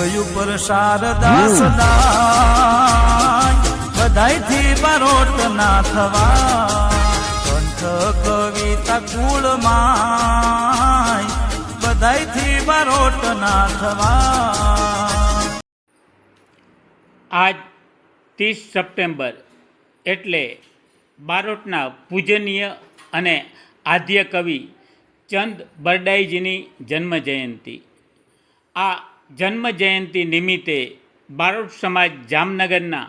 ઉપર શારદાસ બધાયથી બરોટ ના થવા કંઠ કવિતા કુળમાં બધાયથી બરોટ ના થવા આજ ત્રીસ સપ્ટેમ્બર એટલે બારોટના પૂજનીય અને આદ્ય કવિ ચંદ બરડાઈજીની જન્મ જયંતિ. આ જન્મ જયંતિ નિમિત્તે બારોટ સમાજ જામનગરના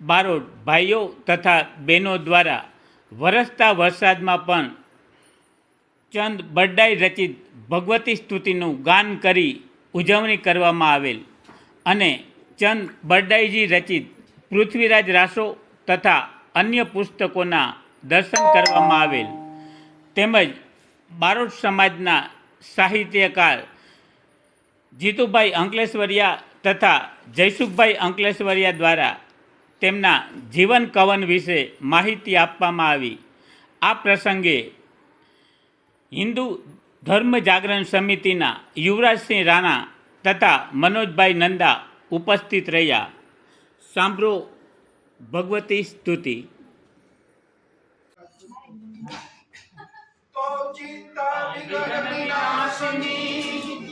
બારોટ ભાઈઓ તથા બહેનો દ્વારા વરસતા વરસાદમાં પણ ચંદ બરડાઈ રચિત ભગવતી સ્તુતિનું ગાન કરી ઉજવણી કરવામાં આવેલ અને ચંદ બરડાઈજી રચિત પૃથ્વીરાજ રાસો તથા અન્ય પુસ્તકોના દર્શન કરવામાં આવેલ. તેમજ બારોટ સમાજના સાહિત્યકાર જીતુભાઈ અંકલેશ્વરિયા તથા જયસુખભાઈ અંકલેશ્વરિયા દ્વારા તેમના જીવન કવન વિશે માહિતી આપવામાં આવી. આ પ્રસંગે હિન્દુ ધર્મ જાગરણ સમિતિના યુવરાજસિંહ રાણા તથા મનોજભાઈ નંદા ઉપસ્થિત રહ્યા. સાંભળો ભગવતી સ્તુતિ. તો ચિંતા વિઘ્ન વિનાશની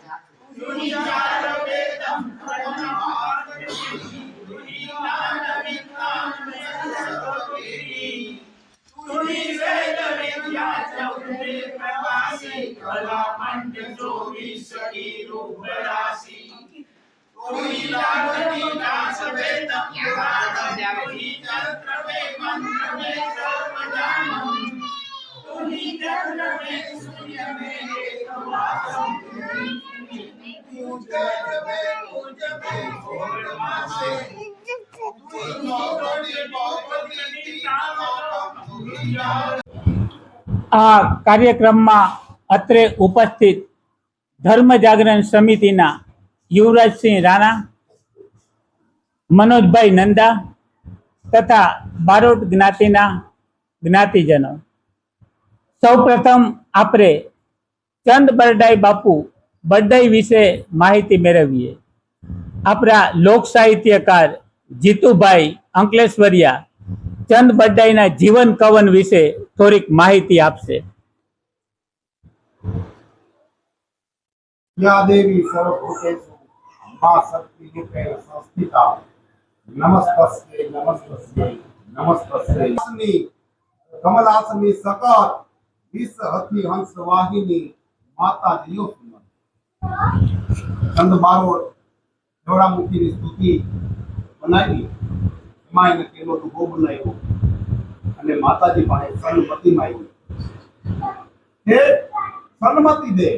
Tujhara ke આ કાર્યક્રમમાં અત્રે ઉપસ્થિત ધર્મ જાગરણ સમિતિના યુવરાજસિંહ રાણા, મનોજભાઈ નંદા તથા બારોટ જ્ઞાતિના જ્ઞાતિજનો. સૌપ્રથમ આપણે ચંદ બરડાઈ બાપુ બરડાઈ વિશે માહિતી મેળવીએ. આપણા લોક સાહિત્યકાર જીતુભાઈ અંકલેશ્વરિયા ચંદ બરડાઈના જીવન કવન વિશે થોડીક માહિતી આપશે या देवी सर्वभूतेषु मा शक्तिरूपेण संस्थिता नमस्तस्यै नमस्तस्यै नमस्तस्यै अस्मि कमलासनी सकल विषहति हंस वाहिनी માતા દિયો સુમન ચંદ બારોટ જોડામુખીની સ્તુતિ બનાવી એમાં એને તેનો ડૂબો બનાવ્યો. અને માતાજી પાસે સન્મતિ માંગી હે સન્મતિ દે.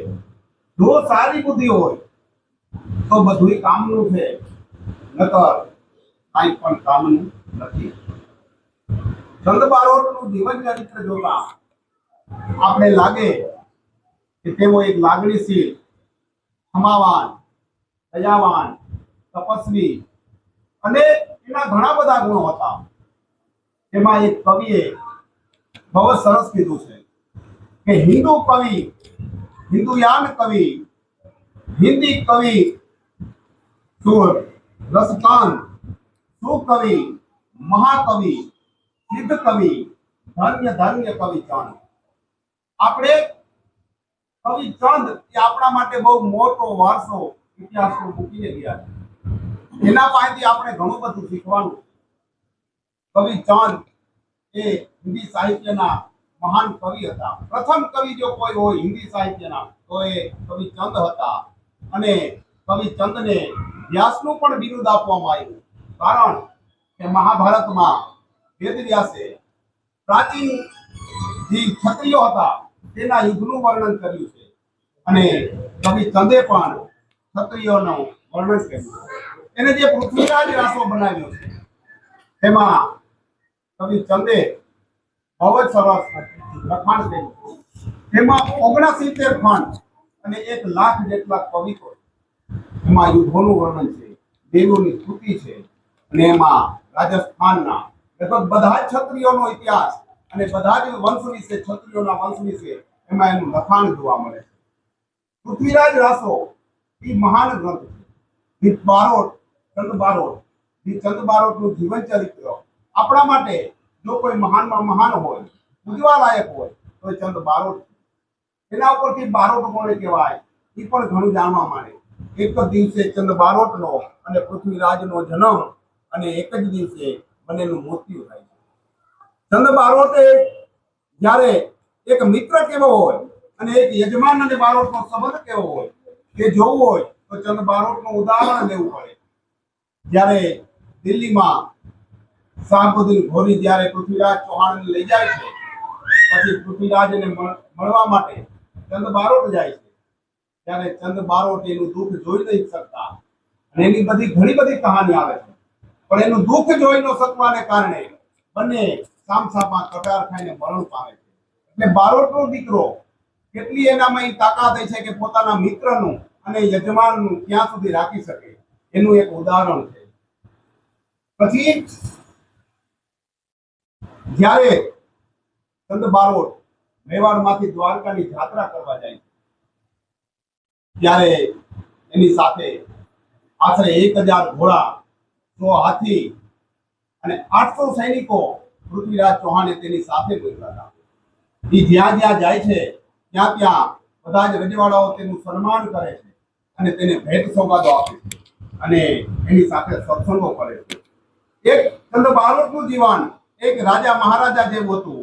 જો સારી બુદ્ધિ હોય, તો બધુંય કામનું છે. નકર કાંઈ પણ કામનું નથી. ચંદ બારોટનું જીવન ચરિત્ર જોતા આપણે લાગે કે તેઓ એક લાગણીશીલ, ક્ષમાવાન, દયાવાન, તપસ્વી અને એના ઘણા બધા ગુણો હતા. એમાં એક કવિએ બહુ સરસ કીધું છે કે હિન્દુ કવિ, હિન્દુયાન કવિ, હિન્દી કવિ, સુર, રસકાન, સુકવિ, મહાકવિ સિદ્ધ કવિ ધન્ય ધન્ય કવિ ચંદ. આપણે કવિ ચંદ એ આપણા માટે બહુ મોટો વારસો ઇતિહાસનો મૂકીને ગયા છે. એના પાસેથી આપણે ઘણું બધું શીખવાનું. કવિ ચંદ એ હિન્દી સાહિત્યના મહાન કવિ હતા. પ્રથમ કવિ જો કોઈ હોય હિન્દી સાહિત્યના, તો એ કવિ ચંદ હતા. અને કવિ ચંદને વ્યાસનું પણ બિરુદ આપવામાં આવ્યું. કારણ કે મહાભારતમાં વેદવ્યાસે પ્રાચીન જે ક્ષત્રિયો હતા, તેના યુદ્ધનું વર્ણન કર્યું છે. અને કવિ ચંદે પણ ક્ષત્રિયોનું વર્ણન કર્યું એને જે પૃથ્વીરાજ રાસો બનાવ્યો છે તેમાં કવિ ચંદે બહુ જ સરસ લખાણ કર્યું. તેમાં ઓગણસિત્તેર ખંડ અને એક લાખ જેટલા કવિતો એમાં યુદ્ધોનું વર્ણન છે, દેવોની સ્તુતિ છે, અને એમાં રાજસ્થાનના લગભગ બધા જ ક્ષત્રિયોનો ઇતિહાસ અને બધા જ વંશ વિશે ક્ષત્રિયોના વંશ વિશે એમાં એનું લખાણ જોવા મળે છે. પૃથ્વીરાજ રાસો એ મહાન ગ્રંથ છે. બારોટ ચંદ બારોટ ચંદ ચંદ બારોટનું જીવન ચરિત્ર આપણા માટે જો કોઈ મહાનમાં મહાન હોય, પૂજવા લાયક હોય, તો ચંદ બારોટ એના ઉપરથી બારોટ કોને કહેવાય? એ પણ ઘણું જાણવા માંડે એક જ દિવસે ચંદ બારોટનો અને પૃથ્વીરાજનો જન્મ અને એક જ દિવસે બંનેનું મૃત્યુ થાય છે. ચંદ બારોટે જ્યારે એક મિત્ર કેવો હોય અને એક યજમાન અને બારોટનો સંબંધ કેવો હોય તે જોવું હોય, તો ચંદ બારોટનું ઉદાહરણ લેવું પડે. જ્યારે દિલ્હીમાં શાહબુદ્દીન ઘોરી જ્યારે પૃથ્વીરાજ ચૌહાણને લઈ જાય છે, પછી પૃથ્વીરાજને મળવા માટે ચંદ બારોટ જાય છે. ત્યારે ચંદ બારોટ એનું દુઃખ જોઈ નહીં શકતા. અને એની બધી ઘણી બધી કહાની આવે છે. પણ એનું દુઃખ જોઈ ન શકવાને કારણે બંને સામસામાં કટાર ખાઈને મરણ પામે છે. એટલે બારોટનો દીકરો કેટલી એનામાં તાકાત છે કે પોતાના મિત્રનું અને યજમાનનું ક્યાં સુધી રાખી શકે? એનું એક ઉદાહરણ છે. પછી જ્યારે ચંદ બારોટ મેવાડમાંથી દ્વારકાની જાત્રા કરવા જાય ત્યારે એની સાથે આશરે એક હજાર ઘોડા સો હાથી અને આઠસો સૈનિકો પૃથ્વીરાજ ચૌહાણે તેની સાથે મોકલ્યા હતા. એ જ્યાં જ્યાં જાય છે, ત્યાં ત્યાં બધા જ રજવાડાઓ તેનું સન્માન કરે છે અને તેને ભેટ સોગાદો આપે છે અને એની સાથે સત્સંગો કરે છે. એક ચંદ બારોટનું જીવન, એક રાજા મહારાજા જેવું હતું.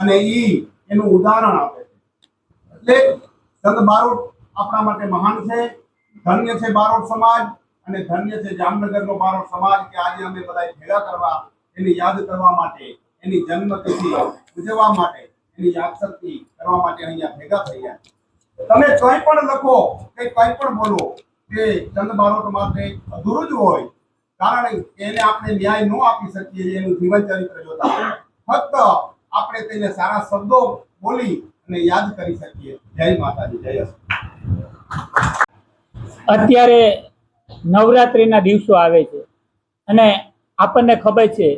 અને ઈ એનું ઉદાહરણ આપે છે. એટલે ચંદ બારોટ આપણા માટે મહાન છે, ધન્ય છે બારોટ સમાજ, અને ધન્ય છે જામનગરનો બારોટ સમાજ કે આજે અમે બધા ભેગા કરવા, એની યાદ કરવા માટે, એની જન્મતિથિ ઉજવવા માટે, એની યાદશક્તિ કરવા માટે અહીંયા ભેગા થયા. તમે કંઈ પણ લખો કે કંઈ પણ બોલો કે ચંદ બારોટ માટે અધૂરું જ હોય. કારણ એને આપણે ન્યાય ન આપી શકીએ એનું જીવન ચરિત્ર જોતા ફક્ત આપણે તેને સારા શબ્દો બોલી અને યાદ કરી શકીએ. જય માતાજી, જય અત્યારે નવરાત્રિના દિવસો આવે છે અને આપણને ખબર છે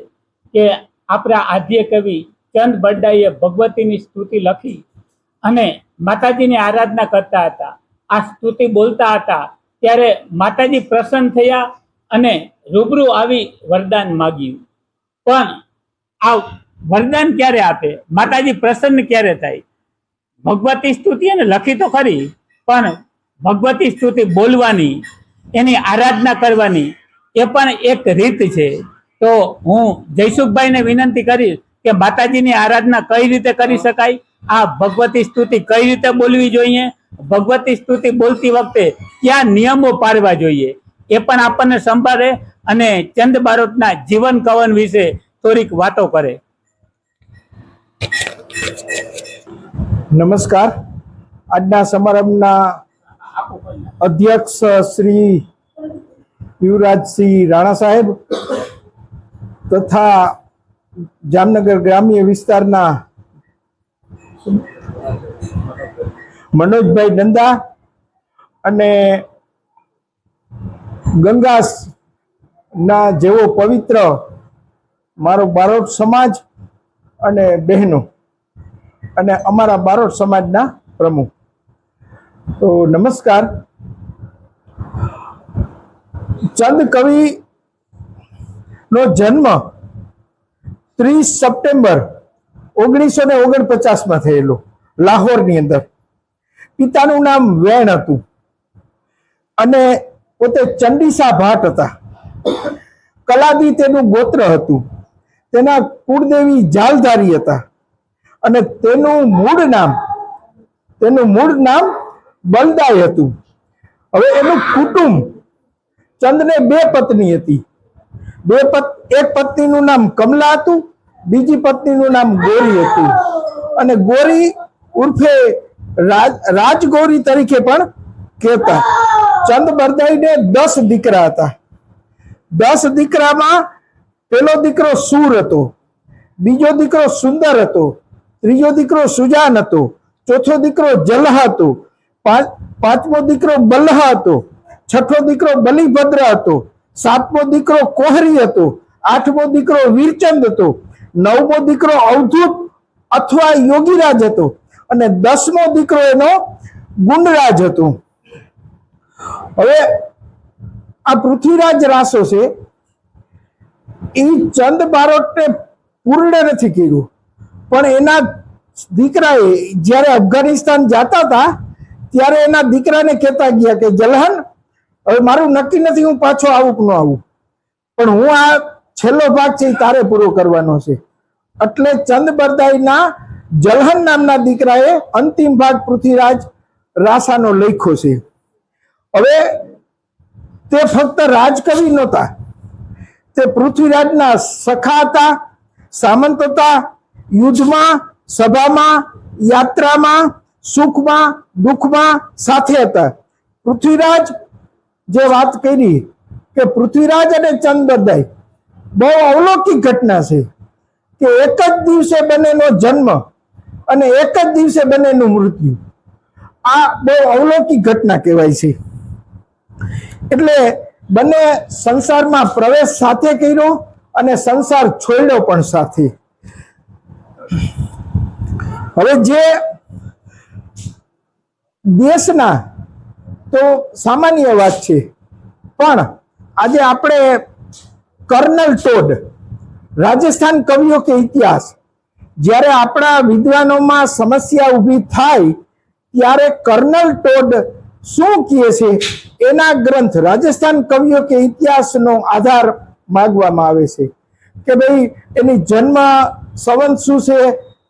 કે આપણા આદ્ય કવિ ચંદ બરડાઈએ ભગવતીની સ્તુતિ લખી અને માતાજીની આરાધના કરતા હતા. આ સ્તુતિ બોલતા હતા. ત્યારે માતાજી પ્રસન્ન થયા અને રૂબરૂ આવી વરદાન માગ્યું. પણ આ વરદાન ક્યારે આપે? માતાજી પ્રસન્ન ક્યારે થાય? ભગવતી સ્તુતિ એને લખી તો ખરી, પણ ભગવતી સ્તુતિ બોલવાની, એની આરાધના કરવાની, એ પણ એક રીત છે. તો હું જયસુખભાઈને વિનંતી કરીશ કે માતાજીની આરાધના કઈ રીતે કરી શકાય? આ ભગવતી સ્તુતિ કઈ રીતે બોલવી જોઈએ? ભગવતી સ્તુતિ બોલતી વખતે ક્યાં નિયમો પાડવા જોઈએ? એ પણ આપણને સંભાળે અને ચંદ બારોટના જીવન કવન વિશે થોડીક વાતો કરે. નમસ્કાર. આજના સમારંભના અધ્યક્ષ શ્રી યુવરાજસિંહ રાણા સાહેબ તથા જામનગર ગ્રામ્ય વિસ્તારના મનોજભાઈ નંદા અને ગંગાસ ના જેવો પવિત્ર મારો બારોટ સમાજ અને બહેનો અને અમારા બારોટ સમાજના પ્રમુખ. તો નમસ્કાર. ચંદ કવિ નો જન્મ ત્રીસ સપ્ટેમ્બર ઓગણીસો ને ઓગણપચાસમાં થયેલો લાહોરની અંદર. પિતાનું નામ વેણ હતું. અને પોતે ચંડીસા ભાટ હતા. કલાદી તેનું ગોત્ર હતું. તેના કુળદેવી જાલધારી હતા. અને તેનું મૂળ નામ, તેનું મૂળ નામ બલદાય હતું. હવે એનું કુટુંબ ચંદને બે પત્ની હતી. બે એક પત્નીનું નામ કમલા હતું, બીજી પત્નીનું નામ ગોરી હતું. અને ગોરી ઉર્ફે રાજ, રાજગોરી તરીકે પણ કહેતા. ચંદ બરદાઈને દસ દીકરા હતા. દસ દીકરામાં પેલો દીકરો સૂર હતો, બીજો દીકરો સુંદર હતો, ત્રીજો દીકરો સુજાન હતો, ચોથો દીકરો જલહ હતો પાંચ પાંચમો દીકરો બલ્હ હતો, છઠ્ઠો દીકરો બલિભદ્ર હતો, સાતમો દીકરો કોહરી હતો, આઠમો દીકરો વીરચંદ હતો, નવમો દીકરો અવધૂત અથવા યોગીરાજ હતો અને દસમો દીકરો એનો ગુંડરાજ હતો. હવે આ પૃથ્વીરાજ રાસો છે એ ચંદ બારોટને પૂર્ણ નથી કર્યું. પણ એના દીકરાએ જ્યારે અફઘાનિસ્તાન જતા હતા, ત્યારે એના દીકરાને કહેતા ગયા કે, જલહન, હવે મારું નક્કી નથી, હું પાછો આવું કે ન આવું. પણ હું આ છેલ્લો ભાગ છે એ તારે પૂરો કરવાનો છે. એટલે ચંદ બરદાઈના જલહન નામના દીકરાએ અંતિમ ભાગ પૃથ્વીરાજ રાસાનો લખ્યો છે. હવે તે ફક્ત રાજકવિ નહોતા. તે પૃથ્વીરાજના સખા હતા, સામંત હતા, યુદ્ધમાં, સભામાં, યાત્રામાં, સુખમાં, દુઃખમાં સાથે હતા. પૃથ્વીરાજ જે વાત કરી કે પૃથ્વીરાજ અને ચંદ્રદાય બહુ અવલૌકિક ઘટના છે કે એક જ દિવસે બંનેનો જન્મ અને એક જ દિવસે બંનેનું મૃત્યુ. આ બહુ અવલૌકિક ઘટના કહેવાય છે. એટલે બંને સંસારમાં પ્રવેશ સાથે કર્યો અને સંસાર છોડ્યો પણ સાથે. હવે જે દેશના તો સામાન્ય વાત છે, પણ આજે આપણે કર્નલ ટોડ, રાજસ્થાન કવિઓ કે ઇતિહાસ, જ્યારે આપણા વિદ્વાનોમાં સમસ્યા ઊભી થાય, ત્યારે કર્નલ ટોડ શું કહે છે એના ગ્રંથ, રાજસ્થાન કવિઓ કે ઇતિહાસનો આધાર માગવામાં આવે છે કે ભાઈ, એની જન્મ સંવંત શું છે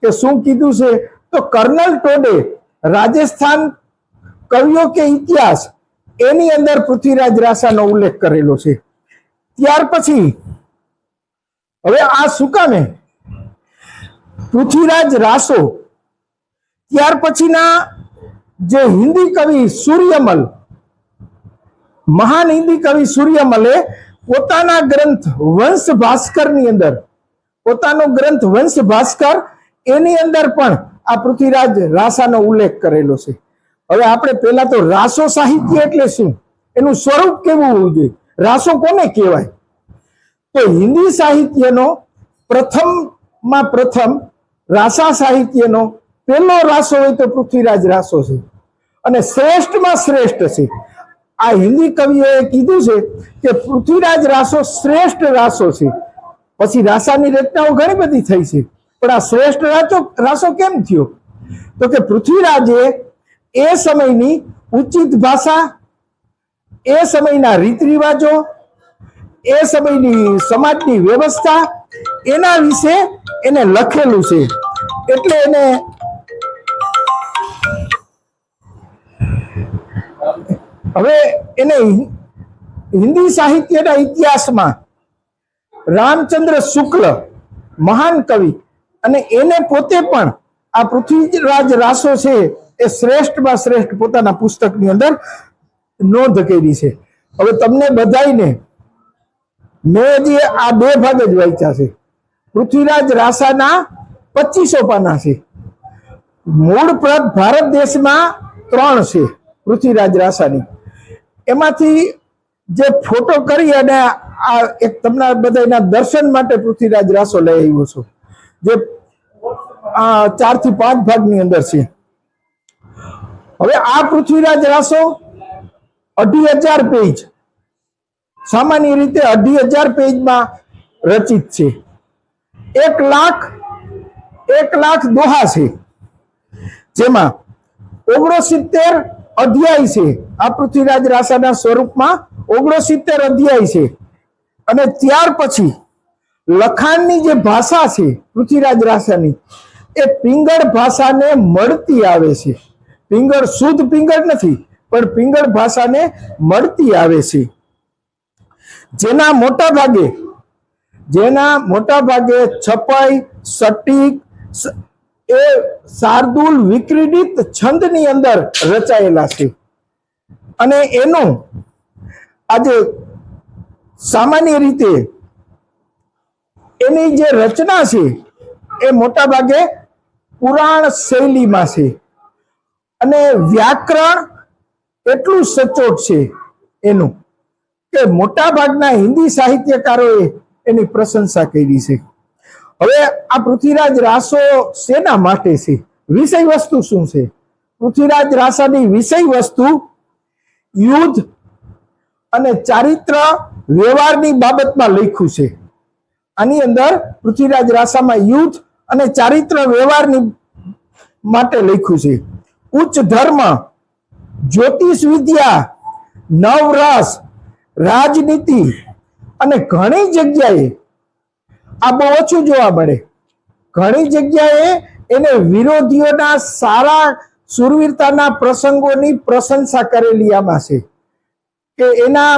કે શું કીધું છે? તો કર્નલ ટોડે રાજસ્થાન કવિઓ કે ઇતિહાસ એની અંદર પૃથ્વીરાજ રાસાનો ઉલ્લેખ કરેલો છે. ત્યાર પછી, હવે આ શું કામે? પૃથ્વીરાજ રાસો, ત્યાર પછીના જે હિન્દી કવિ સૂર્યમલ, મહાન હિન્દી કવિ સૂર્યમલે પોતાના ગ્રંથ વંશ ભાસ્કરની અંદર, પોતાનો ગ્રંથ વંશ ભાસ્કર, એની અંદર પણ આ પૃથ્વીરાજ રાસાનો ઉલ્લેખ કરેલો છે. હવે આપણે પહેલા તો રાસો સાહિત્ય એટલે શું? એનું સ્વરૂપ કેવું હોવું જોઈએ? રાસો કોને કહેવાય? તો હિન્દી સાહિત્યનો પ્રથમમાં પ્રથમ રાસા સાહિત્યનો પહેલો રાસો હોય તો પૃથ્વીરાજ રાસો છે. અને શ્રેષ્ઠમાં શ્રેષ્ઠ છે. આ હિન્દી કવિઓએ કીધું છે કે પૃથ્વીરાજ રાસો શ્રેષ્ઠ રાસો છે. પછી રાસાની રચનાઓ ઘણી બધી થઈ છે. પણ આ શ્રેષ્ઠ રાસો રાસો કેમ થયો? તો કે પૃથ્વીરાજે એ સમયની ઉચિત ભાષા, એ સમયના રીત રિવાજો એ સમયની સમાજની વ્યવસ્થા, એના વિશે એને લખેલું છે. એટલે એને હવે એને હિન્દી સાહિત્યના ઇતિહાસમાં રામચંદ્ર શુક્લ મહાન કવિ અને એને પોતે પણ આ પૃથ્વીરાજ રાસો છે એ શ્રેષ્ઠમાં શ્રેષ્ઠ પોતાના પુસ્તકની અંદર નોંધ કરી છે. હવે તમને બધાઈને મેં આ બે ભાગ જ વાંચ્યા છે. પૃથ્વીરાજ રાસાના પચીસો પાના છે. મૂળ પ્રત ભારત દેશમાં ત્રણ છે. પૃથ્વીરાજ રાસાની એમાંથી જે ફોટો કરી અને આ એક તમને બધાના દર્શન માટે પૃથ્વીરાજ રાસો લઈ આવ્યો છું. જે ચારથી પાંચ ભાગની અંદર છે. હવે આ પૃથ્વીરાજ રાસો અઢી હજાર પેજ સામાન્ય રીતે અઢી હજાર પેજમાં રચિત છે. એક લાખ એક લાખ દોહા છે. જેમાં ઓગણસિત્તેર અધ્યાય છે. આ પૃથ્વીરાજ રાસાના સ્વરૂપમાં ઓગણસિત્તેર અધ્યાય છે. અને ત્યાર પછી લખાણની જે ભાષા છે પૃથ્વીરાજ રાસાની, એ પિંગળ ભાષાને મળતી આવે છે. પિંગળ શુદ્ધ પિંગળ નથી, પણ પિંગળ ભાષાને મળતી આવે છે. જેના મોટા ભાગે, જેના મોટા ભાગે છપાઈ, સટીક એ શાર્દુલ વિક્રીડિત છંદની અંદર રચાયેલા છે. અને એનું આજે સામાન્ય રીતે એની જે રચના છે એ મોટા ભાગે પુરાણ શૈલીમાં છે. અને વ્યાકરણ એટલું સચોટ છે એનું કે મોટા ભાગના હિન્દી સાહિત્યકારોએ એની પ્રશંસા કરી છે. હવે આ પૃથ્વીરાજ રાસો શેના માટે છે? વિષય વસ્તુ શું છે? પૃથ્વીરાજ રાસાની વિષય વસ્તુ, યુદ્ધ અને ચારિત્ર વ્યવહારની બાબતમાં લખ્યું છે. આની અંદર પૃથ્વીરાજ રાસામાં યુદ્ધ અને ચારિત્ર વ્યવહારની માટે લખ્યું છે. ઉચ્ચ ધર્મ, જ્યોતિષ વિદ્યા, નવરસ, રાજનીતિ અને ઘણી જગ્યાએ આ બહુ ઓછું જોવા મળે. ઘણી જગ્યાએ એને વિરોધીઓના સારા સુરવીરતાના પ્રસંગોની પ્રશંસા કરેલી આમાં છે કે એના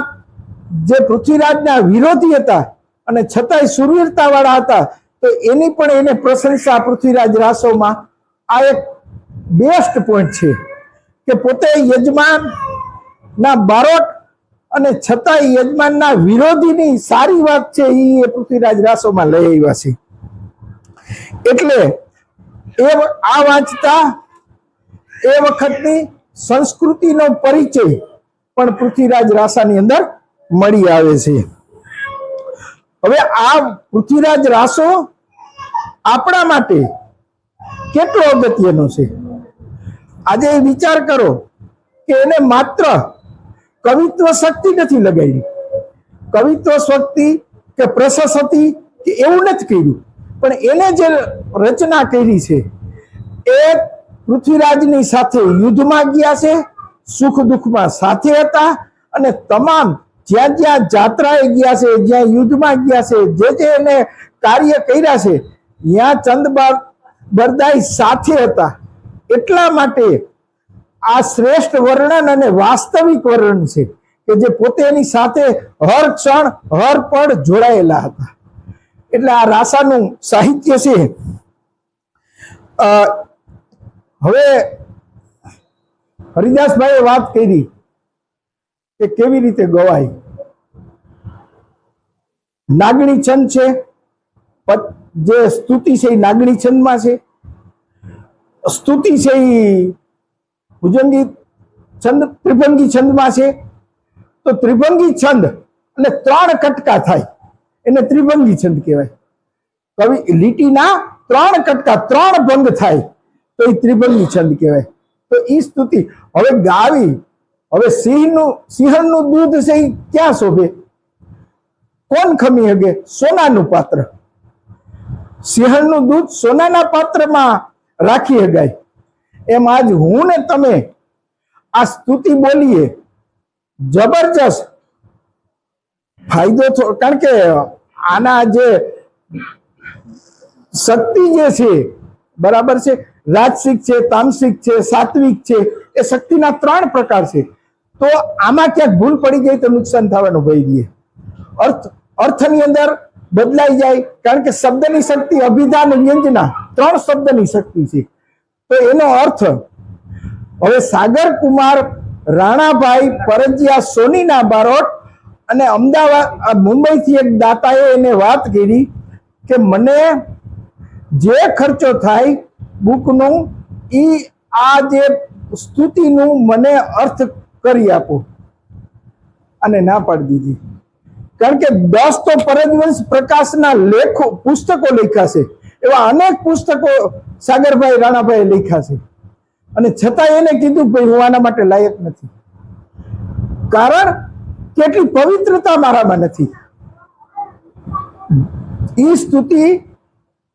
જે પૃથ્વીરાજના વિરોધી હતા અને છતાંય સુરવીરતા વાળા હતા, તો એની પણ એને પ્રશંસા પૃથ્વીરાજ રાસોમાં આ એક બેસ્ટ પોઈન્ટ છે કે પોતે યજમાન ના બારોટ અને છતાંય યજમાનના વિરોધીની સારી વાત છે એ પૃથ્વીરાજ રાસોમાં લઈ આવ્યા છે. એટલે એ આ વાંચતા એ વખતની સંસ્કૃતિનો પરિચય પણ પૃથ્વીરાજ રાસાની અંદર મળી આવે છે. હવે આ પૃથ્વીરાજ રાસો આપણા માટે કેટલો અગત્યનો છે? આજે વિચાર કરો કે એને માત્ર કવિત્વ શક્તિ નથી લગાવી. કવિત્વ શક્તિ કે પ્રશસ્તિ કે એવું નથી કર્યું. પણ એને જે રચના કરી છે, એ પૃથ્વીરાજની સાથે યુદ્ધમાં ગયા છે, સુખ દુઃખમાં સાથે હતા અને તમામ જ્યાં જ્યાં જાત્રાએ ગયા છે, જ્યાં યુદ્ધમાં ગયા છે, જે જે એને કાર્ય કર્યા છે, ત્યાં ચંદ બરદાઈ સાથે હતા. એટલા માટે આ શ્રેષ્ઠ વર્ણન અને વાસ્તવિક વર્ણન છે કે જે પોતે એની સાથે હર ક્ષણ, હર પળ જોડાયેલા હતા. એટલે આ રાસાનું સાહિત્ય છે. હવે હરિદાસભાઈએ વાત કરી કે કેવી રીતે ગવાય. નાગણી છંદ છે જે સ્તુતિ છે એ નાગણી છંદમાં છે. સ્તુતિ છે એ ભુજંગી છંદ, ત્રિભંગી છંદમાં છે. તો ત્રિભંગી છંદ અને ત્રણ કટકા થાય. એને ત્રિભંગી છંદ કહેવાય. કવિ લીટીના ત્રણ કટકા, ત્રણ ભંગ થાય. તો એ ત્રિભંગી છંદ કહેવાય. તો એ સ્તુતિ, હવે ગાવી, હવે સિંહનું સિંહણનું દૂધ છે એ ક્યાં શોભે? કોણ ખમી હગે? સોનાનું પાત્ર. સિંહણનું દૂધ સોનાના પાત્રમાં રાખી હગાય. એમ આજ હું ને તમે આ સ્તુતિ બોલીએ. જબરજસ્ત. ફાયદો કારણ કે આના જે શક્તિ જે છે, બરાબર છે, રાજસિક છે, તામસિક છે, સાત્વિક છે, એ શક્તિના ત્રણ પ્રકાર છે. તો આમાં ક્યાંક ભૂલ પડી ગઈ તો નુકસાન થવાનું ભય ગયે અર્થ, અર્થની અંદર બદલાઈ જાય, કારણ કે શબ્દની શક્તિ, અભિધાન, વ્યંજના, ત્રણ શબ્દની શક્તિ છે. તો એનો અર્થ, હવે સાગર કુમાર રાણાભાઈ પરંજિયા સોનીના બારોટ અને અમદાવાદ મુંબઈથી એક દાતાએ એને વાત કરી કે મને જે ખર્ચો થાય બુકનું એ આ જે સ્તુતિનું મને અર્થ કરી આપો. અને ના પાડી દીધી. કારણ કે દસ તો પરજવંશ પ્રકાશના લેખો, પુસ્તકો લખ્યા છે. એવા અનેક પુસ્તકો સાગરભાઈ રાણાભાઈ લખ્યા છે. અને છતાં એને કીધું ભાઈ હું આના માટે લાયક નથી. કારણ કેટલી પવિત્રતા મારામાં નથી. ઈ સ્તુતિ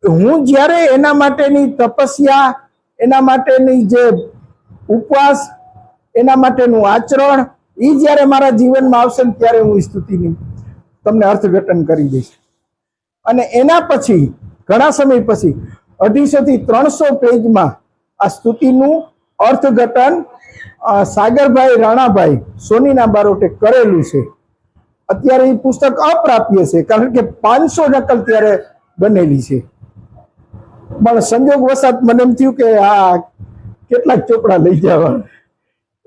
હું જ્યારે એના માટેની તપસ્યા, એના માટેની જે ઉપવાસ, એના માટેનું આચરણ એ જ્યારે મારા જીવનમાં આવશે ત્યારે હું સ્તુતિની તમને અર્થઘટન કરી દઈશ. અને એના પછી ઘણા સમય પછી અઢીસો થી ત્રણસો પેજમાં આ સ્તુતિનું અર્થઘટન સાગરભાઈ રાણાભાઈ સોનીના બારોટે કરેલું છે. અત્યારે એ પુસ્તક અપ્રાપ્ય છે, કારણ કે પાંચસો નકલ ત્યારે બનેલી છે. પણ સંજોગ વસાત મને એમ થયું કે આ કેટલાક ચોપડા લઈ જવા.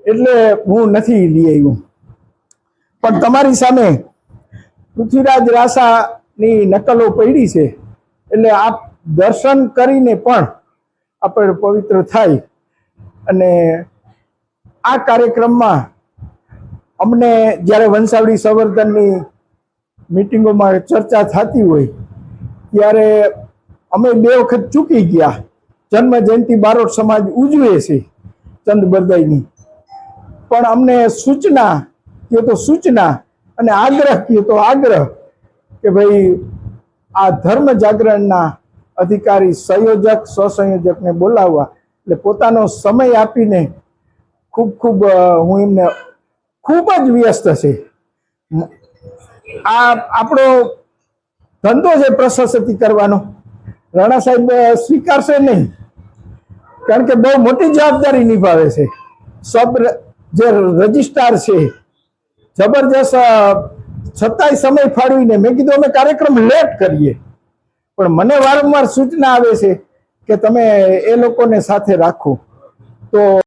એટલે હું નથી લઈ આવ્યો. પણ તમારી સામે પૃથ્વીરાજ રાસાની નકલો પડી છે. એટલે આપ દર્શન કરીને પણ આપણે પવિત્ર થાય. અને આ કાર્યક્રમમાં અમને જ્યારે વંશાવળી સંવર્ધનની મિટિંગોમાં ચર્ચા થતી હોય, ત્યારે અમે બે વખત ચૂકી ગયા. જન્મ જયંતિ બારોટ સમાજ ઉજવે છે ચંદ બરદાઈની પણ અમને સૂચના, કયો તો સૂચના અને આગ્રહ, કયો તો આગ્રહ કે ભાઈ આ ધર્મ જાગરણના અધિકારી સંયોજક સહસંયોજકને બોલાવવા. એટલે પોતાનો સમય આપીને ખૂબ ખૂબ હું એમને ખૂબ જ વ્યસ્ત છે. આ આપણો ધંધો છે પ્રશસ્તિ કરવાનો. રાણા સાહેબ સ્વીકારશે નહીં. કારણ કે બહુ મોટી જવાબદારી નિભાવે છે. સબ જે રજિસ્ટ્રાર છે, જબરજસ્ત છતાંય સમય ફાળવીને મેં કીધું, અમે કાર્યક્રમ લેટ કરીએ. પણ મને વારંવાર સૂચના આવે છે કે તમે એ લોકોને સાથે રાખો. તો